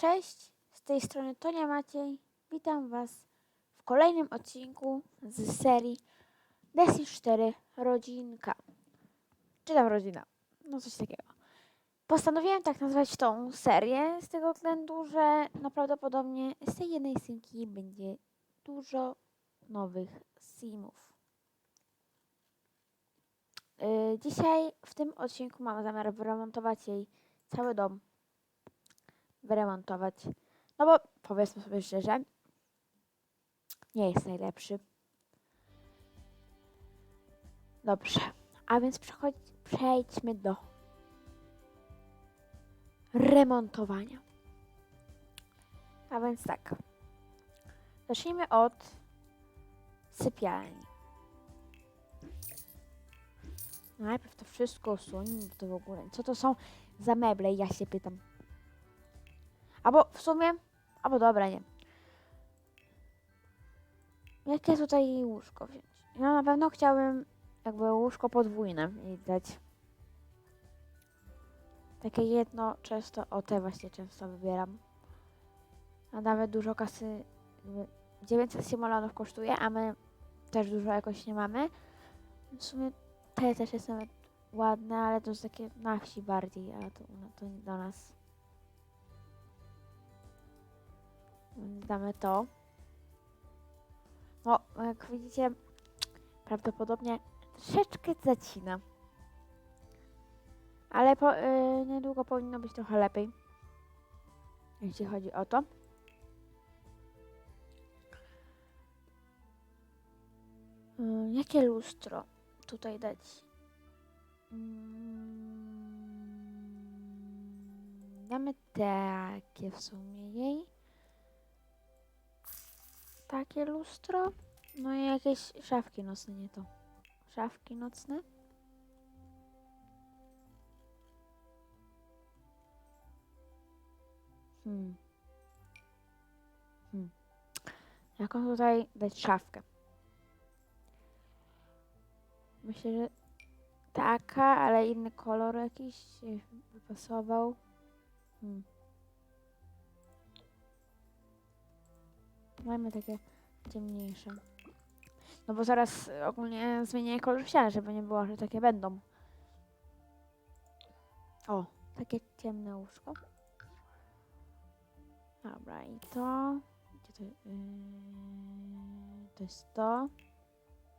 Cześć, z tej strony Tonia Maciej. Witam Was w kolejnym odcinku z serii Destiny 4 Rodzinka. Czy tam rodzina? No coś takiego. Postanowiłem tak nazwać tą serię z tego względu, że no prawdopodobnie z tej jednej synki będzie dużo nowych simów. Yy, dzisiaj w tym odcinku mam zamiar wyremontować jej cały dom wyremontować. No bo powiedzmy sobie szczerze, nie jest najlepszy. Dobrze, a więc przejdźmy do remontowania. A więc tak. Zacznijmy od sypialni. Najpierw to wszystko usuńmy, to w ogóle. Co to są za meble? Ja się pytam. Albo w sumie, albo dobra, nie. Jakie tutaj łóżko wziąć? Ja na pewno chciałbym jakby łóżko podwójne i dać. Takie jedno często, o te właśnie często wybieram. A nawet dużo kasy, jakby 900 simolanów kosztuje, a my też dużo jakoś nie mamy. W sumie te też jest nawet ładne, ale to jest takie na wsi bardziej, a to, no, to do nas. Damy to. No, jak widzicie, prawdopodobnie troszeczkę zacina. Ale po, yy, niedługo powinno być trochę lepiej. Jeśli chodzi o to. Yy, jakie lustro tutaj dać? Mm, damy takie w sumie jej takie lustro. No i jakieś szafki nocne, nie to. Szafki nocne. Hmm. Hmm. Jaką tutaj dać szafkę? Myślę, że taka, ale inny kolor jakiś się wypasował. Hmm. Mamy takie ciemniejsze. No bo zaraz ogólnie zmienię kolor ściany, żeby nie było, że takie będą. O, takie ciemne łóżko. Dobra, i to... Gdzie to, yy, to jest to.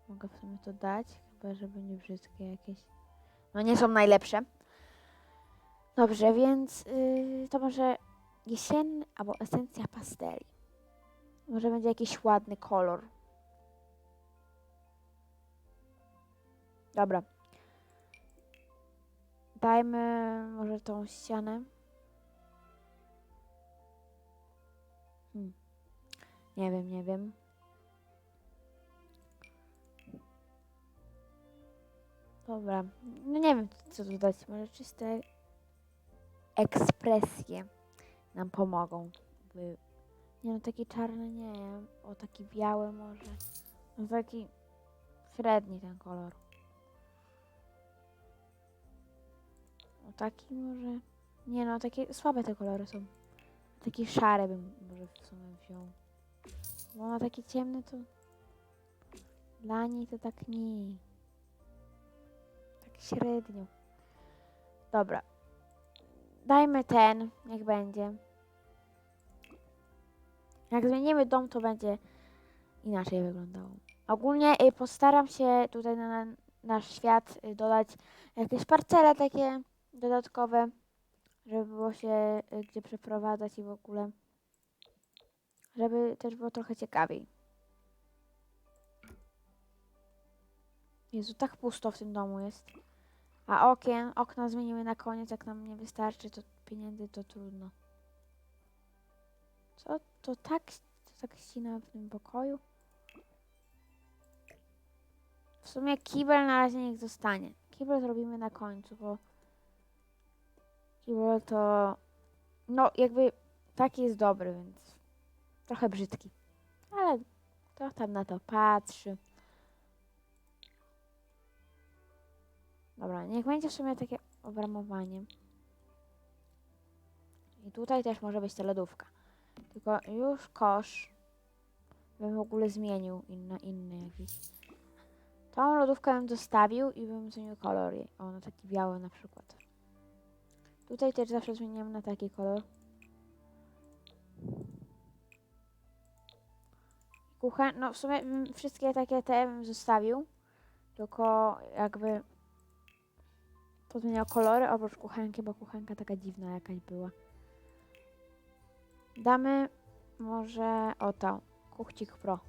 Mogę w sumie to dać, chyba żeby nie wszystkie jakieś... No nie są najlepsze. Dobrze, więc yy, to może jesienny albo esencja pasteli. Może będzie jakiś ładny kolor. Dobra. Dajmy może tą ścianę. Hmm. Nie wiem, nie wiem. Dobra. No nie wiem, co tu dać. Może czyste ekspresje nam pomogą. By nie no, taki czarny nie. O, taki biały może. No taki średni ten kolor. O, taki może. Nie no, takie słabe te kolory są. Taki szary bym może w sumie wziął. Bo na taki ciemny to... Dla niej to tak nie. Tak średnio. Dobra. Dajmy ten, niech będzie. Jak zmienimy dom, to będzie inaczej wyglądało. Ogólnie y, postaram się tutaj na na nasz świat y, dodać jakieś parcele takie dodatkowe, żeby było się y, gdzie przeprowadzać i w ogóle, żeby też było trochę ciekawiej. Jezu, tak pusto w tym domu jest. A okien, okna zmienimy na koniec, jak nam nie wystarczy to pieniędzy, to trudno. Co to tak, to tak ścina w tym pokoju? W sumie kibel na razie niech zostanie. Kibel zrobimy na końcu, bo kibel to no jakby taki jest dobry, więc trochę brzydki. Ale kto tam na to patrzy? Dobra, niech będzie w sumie takie obramowanie. I tutaj też może być ta lodówka. Tylko już kosz bym w ogóle zmienił na inny jakiś. Tą lodówkę bym zostawił i bym zmienił kolor jej. O, na taki biały na przykład. Tutaj też zawsze zmieniam na taki kolor. Kuchen, no w sumie bym wszystkie takie te bym zostawił. Tylko jakby pozmieniał kolory oprócz kuchenki, bo kuchenka taka dziwna jakaś była. Damy może o tą, Kuchcik Pro.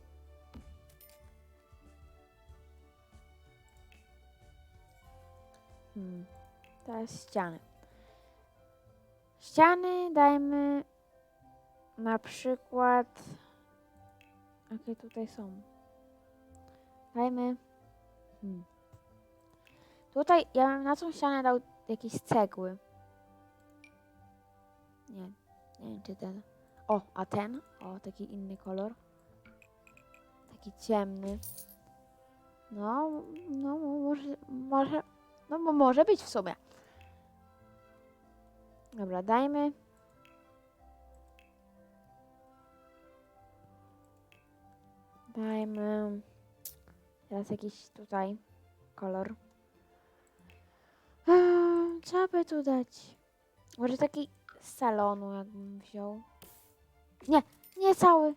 Hmm. Teraz ściany. Ściany dajmy na przykład. Jakie tutaj są? Dajmy. Hmm. Tutaj ja bym na tą ścianę dał jakieś cegły. Nie, nie wiem czy ten. O, a ten? O, taki inny kolor. Taki ciemny. No, no może, może, no bo może być w sumie. Dobra, dajmy. Dajmy teraz jakiś tutaj kolor. Eee, Co by tu dać? Może taki z salonu jakbym wziął. Nie, nie cały.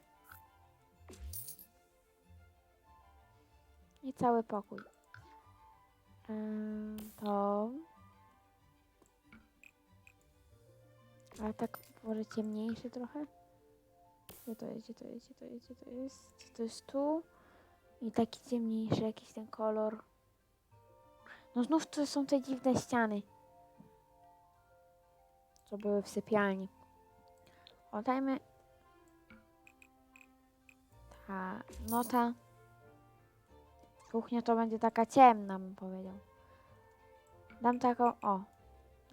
Nie cały pokój. To. Ale tak może ciemniejszy trochę. Gdzie to jest, gdzie to jest, gdzie to jest, gdzie to jest? To jest tu? I taki ciemniejszy jakiś ten kolor. No znów to są te dziwne ściany. Co były w sypialni. O, no ta... Kuchnia to będzie taka ciemna, bym powiedział. Dam taką, o.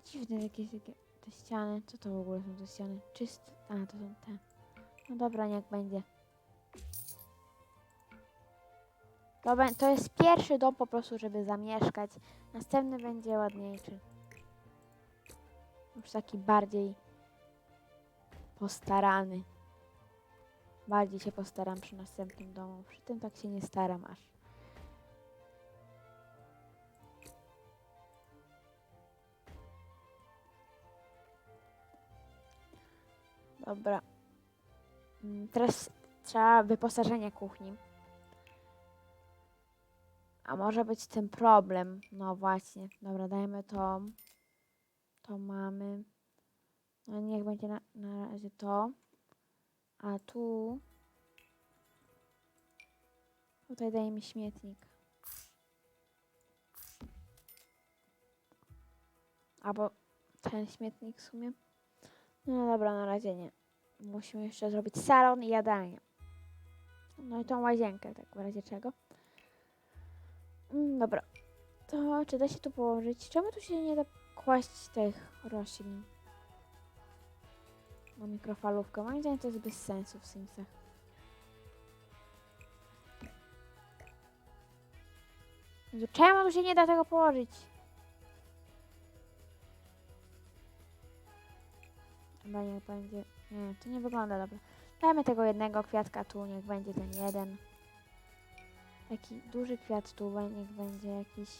Dziwne jakieś takie te ściany. Co to w ogóle są te ściany? Czyste. A, to są te. No dobra, niech będzie. To, to jest pierwszy dom po prostu, żeby zamieszkać. Następny będzie ładniejszy. Już taki bardziej postarany. Bardziej się postaram przy następnym domu. Przy tym tak się nie staram aż. Dobra. Mm, Teraz trzeba wyposażenie kuchni. A może być ten problem. No właśnie. Dobra, dajmy to. To mamy. No niech będzie na, na razie to. A tu. Tutaj dajemy śmietnik. Albo ten śmietnik w sumie. No dobra, na razie nie. Musimy jeszcze zrobić salon i jadalnię. No i tą łazienkę, tak w razie czego. Mm, dobra. To czy da się tu położyć? Czemu tu się nie da kłaść tych roślin? Na mikrofalówkę. Moim zdaniem to jest bez sensu w Simsach. Czemu tu się nie da tego położyć? Chyba niech będzie. Nie, to nie wygląda dobrze. Dajmy tego jednego kwiatka tu, niech będzie ten jeden. Taki duży kwiat tu, niech będzie jakiś.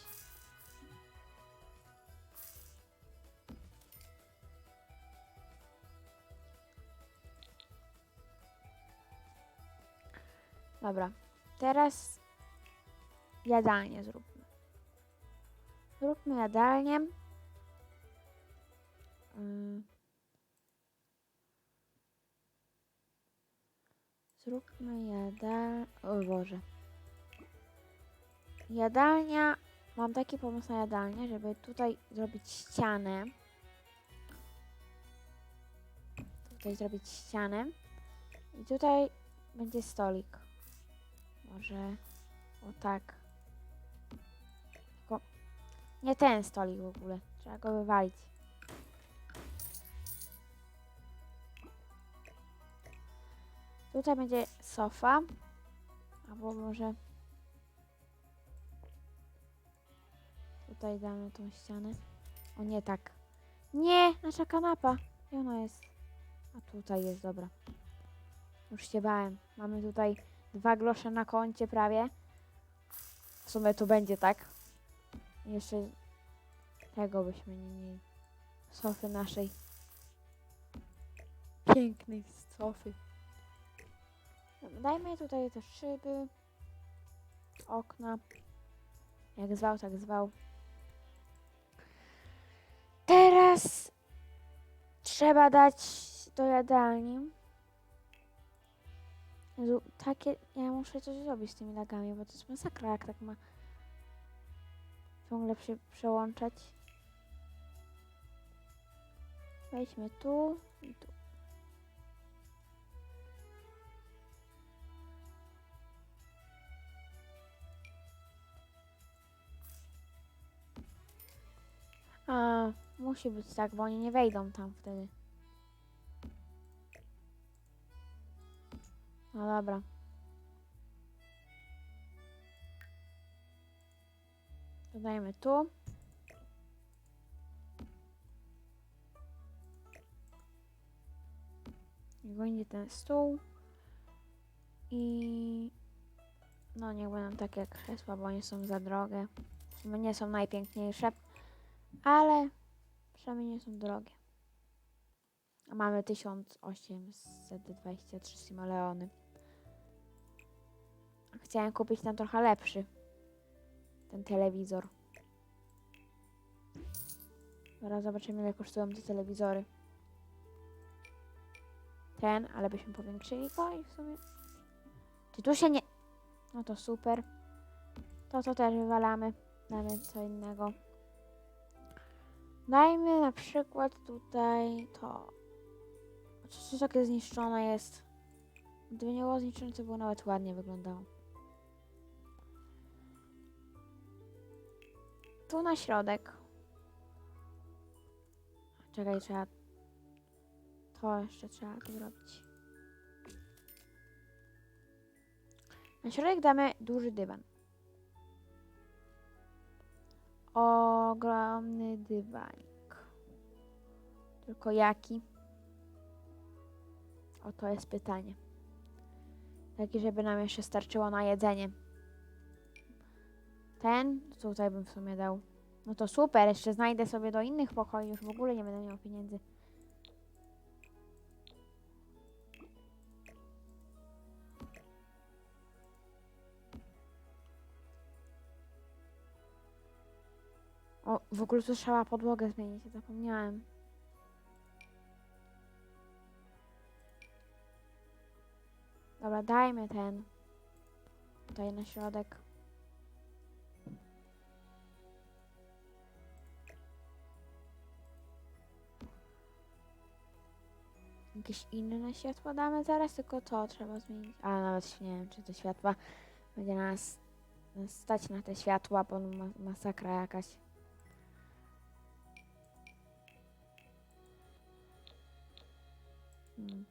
Dobra, teraz jadalnię zróbmy. Zróbmy jadalnię. Mm. Zróbmy jadalnię. O Boże. Jadalnia. Mam taki pomysł na jadalnię, żeby tutaj zrobić ścianę. Tutaj zrobić ścianę. I tutaj będzie stolik. Może o tak. Tylko nie ten stolik w ogóle. Trzeba go wywalić. Tutaj będzie sofa. Albo może tutaj damy tą ścianę. O nie tak. Nie, nasza kanapa. Gdzie ona jest? A tutaj jest, dobra. Już się bałem. Mamy tutaj dwa grosze na koncie prawie. W sumie to będzie tak. Jeszcze tego byśmy nie mieli. Sofy naszej. Pięknej sofy. Dajmy tutaj te szyby. Okna. Jak zwał, tak zwał. Teraz trzeba dać do jadalni. Jezu, takie, ja muszę coś zrobić z tymi lagami, bo to jest masakra, jak tak ma ciągle się przełączać. Wejdźmy tu i tu. A, musi być tak, bo oni nie wejdą tam wtedy. No dobra. Dodajmy tu. Niech będzie ten stół. I no niech będą takie krzesła, bo nie są za drogie. Nie są najpiękniejsze, ale przynajmniej nie są drogie. A mamy 1823 simoleony. Chciałem kupić tam trochę lepszy. Ten telewizor. Zaraz zobaczymy ile kosztują te telewizory. Ten, ale byśmy powiększyli go i w sumie... Czy tu się nie... No to super. To to też wywalamy. Damy co innego. Dajmy na przykład tutaj to. Co to takie zniszczone jest? Gdyby nie było zniszczone, to było nawet ładnie wyglądało. Tu na środek. Czekaj, trzeba. To jeszcze trzeba tu zrobić. Na środek damy duży dywan. Ogromny dywanik. Tylko jaki? O to jest pytanie. Taki, żeby nam jeszcze starczyło na jedzenie. Ten tutaj bym w sumie dał. No to super, jeszcze znajdę sobie do innych pokoi, już w ogóle nie będę miał pieniędzy. O, w ogóle tu trzeba podłogę zmienić, zapomniałem. Dobra, dajmy ten. Tutaj na środek. Jakieś inne światła damy zaraz, tylko to trzeba zmienić. A nawet nie wiem, czy te światła będzie nas, stać na te światła, bo ma, masakra jakaś. Hmm.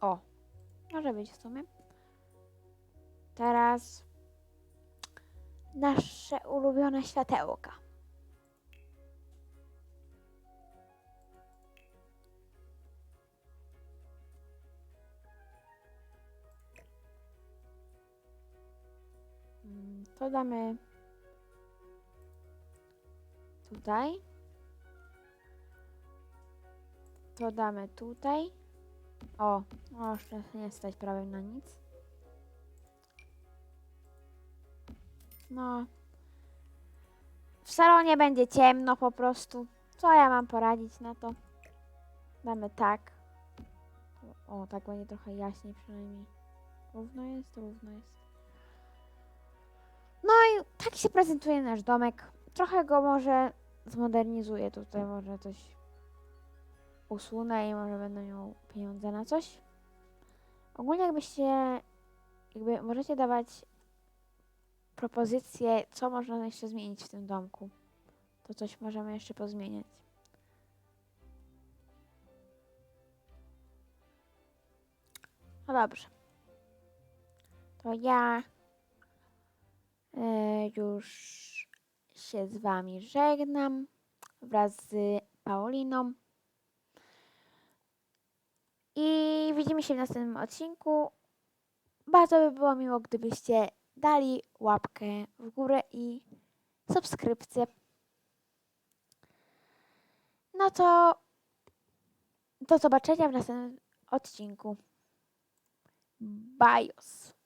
O, może być w sumie. Teraz nasze ulubione światełka. To damy tutaj. To damy tutaj. O, o, jeszcze nie stać prawie na nic. No. W salonie będzie ciemno po prostu. Co ja mam poradzić na to? Damy tak. O, tak będzie trochę jaśniej przynajmniej. Równo jest, równo jest. No i tak się prezentuje nasz domek. Trochę go może zmodernizuję tutaj, może coś usunę i może będę miał pieniądze na coś. Ogólnie jakbyście, jakby możecie dawać propozycje, co można jeszcze zmienić w tym domku. To coś możemy jeszcze pozmieniać. No dobrze. To ja już się z Wami żegnam wraz z Pauliną. I widzimy się w następnym odcinku. Bardzo by było miło, gdybyście dali łapkę w górę i subskrypcję. No to do zobaczenia w następnym odcinku. Bajos.